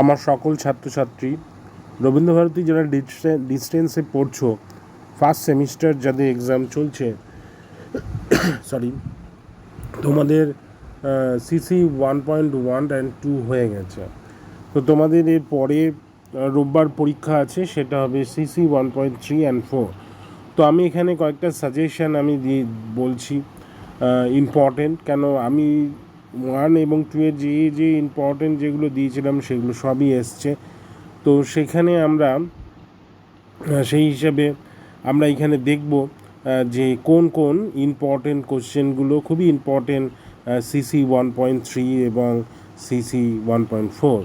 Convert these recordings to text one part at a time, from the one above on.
আমার সকল ছাত্রছাত্রী, রবীন্দ্রভারতী যারা ডিস্টেন্সে পড়ছো ফার্স্ট সেমিস্টার যাদের এক্সাম চলছে সরি তোমাদের CC one point one and two হয়ে গেছে। তো তোমাদের এর পরে রোববার পরীক্ষা আছে, সেটা হবে CC one point three and four তো আমি এখানে কয়েকটা সাজেশন আমি দিয়ে বলছি ইম্পর্টেন্ট কেন আমি ওয়ান এবং টু এর যে যে ইম্পর্টেন্ট যেগুলো দিয়েছিলাম সেগুলো সবই এসছে। তো সেখানে আমরা সেই হিসাবে আমরা এখানে দেখব যে কোন কোন ইম্পর্টেন্ট কোশ্চেনগুলো খুবই important CC one point three এবং সিসি ওয়ান পয়েন্ট ফোর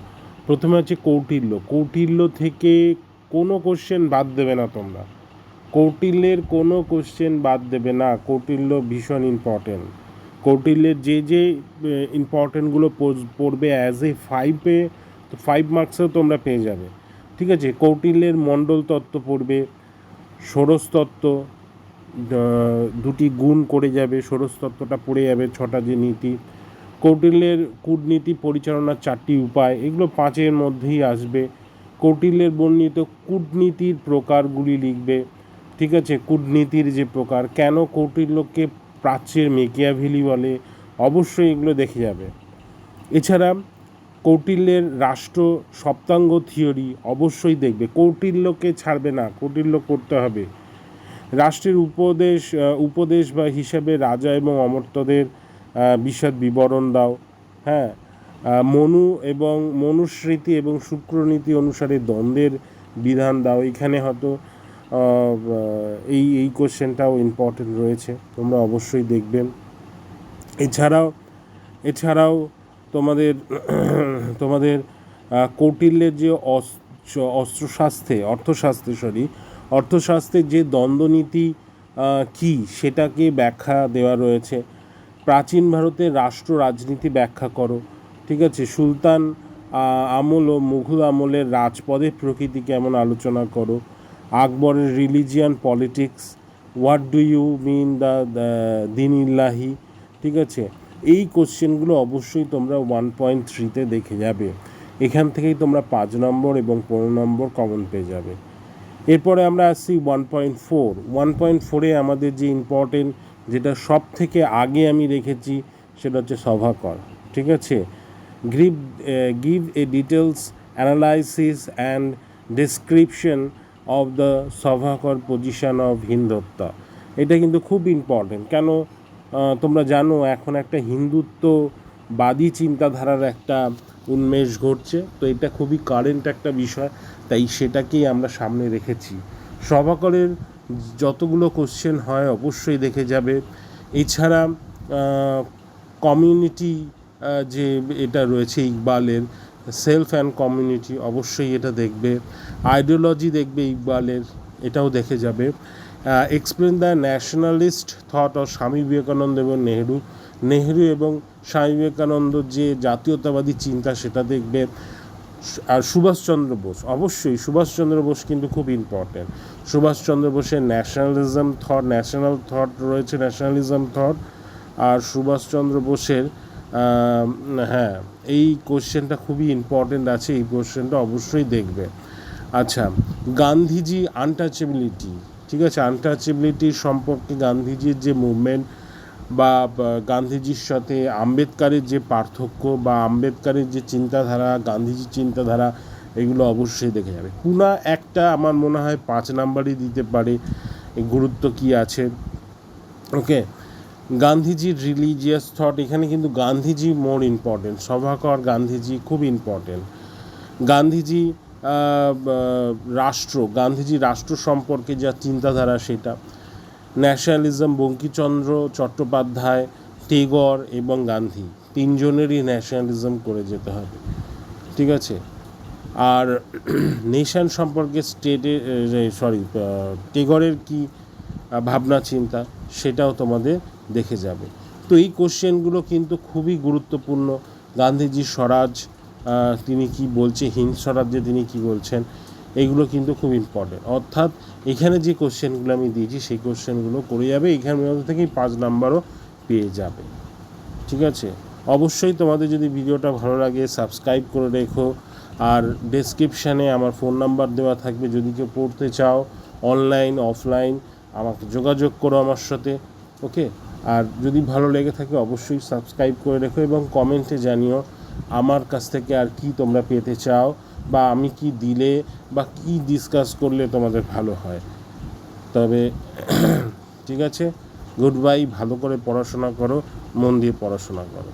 প্রথমে হচ্ছে কৌটিল্য। কৌটিল্য থেকে কোনো কোশ্চেন বাদ দেবে না তোমরা। কৌটিল্যের কোনো কোশ্চেন বাদ দেবে না। কৌটিল্য ভীষণ ইম্পর্টেন্ট কৌটিল্যের যে যে ইম্পর্টেন্টগুলো পড়বে অ্যাজ এ ফাইভে তো ফাইভ মার্কসেও তোমরা পেয়ে যাবে। ঠিক আছে? কৌটিল্যের মণ্ডল তত্ত্ব পড়বে, ষোড়শ তত্ত্ব দুটি গুণ করে যাবে, ষোড়শ পড়ে যাবে ছটা যে নীতি। কৌটিল্যের কূটনীতি পরিচালনার চারটি উপায়, এগুলো পাঁচের মধ্যেই আসবে। কৌটিল্যের বর্ণিত কূটনীতির প্রকারগুলি লিখবে, ঠিক আছে? কূটনীতির যে প্রকার, কেন কৌটিল্যকে প্রাচ্যের মেকিয়াভেলি বলে অবশ্যই এগুলো দেখে যাবে। এছাড়া কৌটিল্যের রাষ্ট্র সপ্তাঙ্গ থিওরি অবশ্যই দেখবে। কৌটিল্যকে ছাড়বে না কৌটিল্য করতে হবে। রাষ্ট্রের উপদেশ উপদেশ বা হিসাবে রাজা এবং অমর্ত্যদের আহ, বিশদ বিবরণ দাও। হ্যাঁ মনু এবং মনুস্মৃতি এবং শুক্রনীতি অনুসারে দ্বন্দ্বের বিধান দাও। এখানে হয়তো এই এই কোশ্চেনটাও ইম্পর্টেন্ট রয়েছে, তোমরা অবশ্যই দেখবে এছাড়াও এছাড়াও তোমাদের তোমাদের কৌটিল্যের যে অস্ত্র অস্ত্রশাস্ত্রে, অর্থশাস্ত্রে সরি অর্থশাস্ত্রের যে দ্বন্দ্বনীতি কী সেটাকে ব্যাখ্যা দেওয়া রয়েছে। প্রাচীন ভারতের রাষ্ট্র রাজনীতি ব্যাখ্যা করো, ঠিক আছে? সুলতান আমল ও মুঘল আমলের রাজপদের প্রকৃতি কেমন আলোচনা করো আকবরের religion politics what do you mean the Din Ilahi ঠিক আছে? এই কোশ্চেনগুলো অবশ্যই তোমরা ওয়ান পয়েন্ট থ্রিতে দেখে যাবে। এখান থেকেই তোমরা পাঁচ নম্বর এবং পনেরো নম্বর কমন পেয়ে যাবে। এরপরে আমরা আসছি one point four one point ফোরে আমাদের যে ইম্পর্টেন্ট যেটা সব থেকে আগে আমি রেখেছি, সেটা হচ্ছে সভাকর, ঠিক আছে? Give give a details analysis and description of the Savarkar position of Hindutva এটা কিন্তু খুব ইম্পর্টেন্ট কেন তোমরা জানো, এখন একটা হিন্দুত্ববাদী চিন্তাধারার একটা উন্মেষ ঘটছে, তো এটা খুবই কারেন্ট একটা বিষয়, তাই সেটাকেই আমরা সামনে রেখেছি। সভাকরের যতগুলো কোশ্চেন হয়, অবশ্যই দেখে যাবে। এছাড়া কমিউনিটি যে এটা রয়েছে, ইকবালের সেলফ অ্যান্ড কমিউনিটি অবশ্যই এটা দেখবে। আইডিওলজি দেখবে ইকবালের, এটাও দেখে যাবে। Explain the nationalist thought of Swami Vivekananda এবং নেহেরু। নেহেরু এবং স্বামী বিবেকানন্দ যে জাতীয়তাবাদী চিন্তা সেটা দেখবে। আর সুভাষচন্দ্র বোস, অবশ্যই সুভাষচন্দ্র বোস কিন্তু খুব ইম্পর্টেন্ট সুভাষচন্দ্র বোসের ন্যাশনালিজম থট ন্যাশনাল থট রয়েছে ন্যাশনালিজম থট আর সুভাষচন্দ্র বোসের হ্যাঁ এই কোশ্চেনটা খুবই ইম্পর্টেন্ট আছে, এই কোশ্চেনটা অবশ্যই দেখবে। আচ্ছা গান্ধীজি আনটাচেবিলিটি ঠিক আছে? আনটাচেবিলিটি সম্পর্কে গান্ধীজির যে মুভমেন্ট বা গান্ধীজির সাথে আম্বেদকারের যে পার্থক্য বা আম্বেদকারের যে চিন্তাধারা, গান্ধীজির চিন্তাধারা, এগুলো অবশ্যই দেখে যাবে। পুনা একটা আমার মনে হয় পাঁচ নাম্বারই দিতে পারে গুরুত্ব কী আছে? ওকে গান্ধীজির রিলিজিয়াস থট এখানে কিন্তু গান্ধীজি মোর ইম্পর্টেন্ট সভাকর গান্ধীজি খুব ইম্পর্টেন্ট গান্ধীজি রাষ্ট্র গান্ধীজি রাষ্ট্র সম্পর্কে যা চিন্তাধারা সেটা। ন্যাশনালিজম বঙ্কিচন্দ্র চট্টোপাধ্যায়, টেগর এবং গান্ধী, তিনজনেরই ন্যাশনালিজম করে যেতে হবে। ঠিক আছে? আর নেশন সম্পর্কে স্টেটের সরি টেগরের কি ভাবনা, চিন্তা, সেটাও তোমাদের দেখে যাবে। তো এই কোশ্চেনগুলো কিন্তু খুবই গুরুত্বপূর্ণ। গান্ধীজি স্বরাজ তিনি কি বলছে হিন্দ স্বরাজ্যে তিনি কি বলছেন? এইগুলো কিন্তু খুব ইম্পর্টেন্ট অর্থাৎ এখানে যে কোশ্চেনগুলো আমি দিয়েছি, সেই কোশ্চেনগুলো করে যাবে। এখানের মধ্যে থেকেই পাঁচ নাম্বারও পেয়ে যাবে। ঠিক আছে? অবশ্যই তোমাদের যদি ভিডিওটা ভালো লাগে সাবস্ক্রাইব করে রেখো। আর ডেসক্রিপশানে আমার ফোন নাম্বার দেওয়া থাকবে। যদি কেউ পড়তে চাও অনলাইন অফলাইন আমাকে যোগাযোগ করো আমার সাথে। ওকে আর যদি ভালো লেগে থাকে অবশ্যই সাবস্ক্রাইব করে রেখো এবং কমেন্টে জানিও আমার কাছ থেকে আর কি তোমরা পেতে চাও বা আমি কি দিলে বা কি ডিসকাস করলে তোমাদের ভালো হয়। তবে ঠিক আছে গুড বাই ভালো করে পড়াশোনা করো, মন দিয়ে পড়াশোনা করো।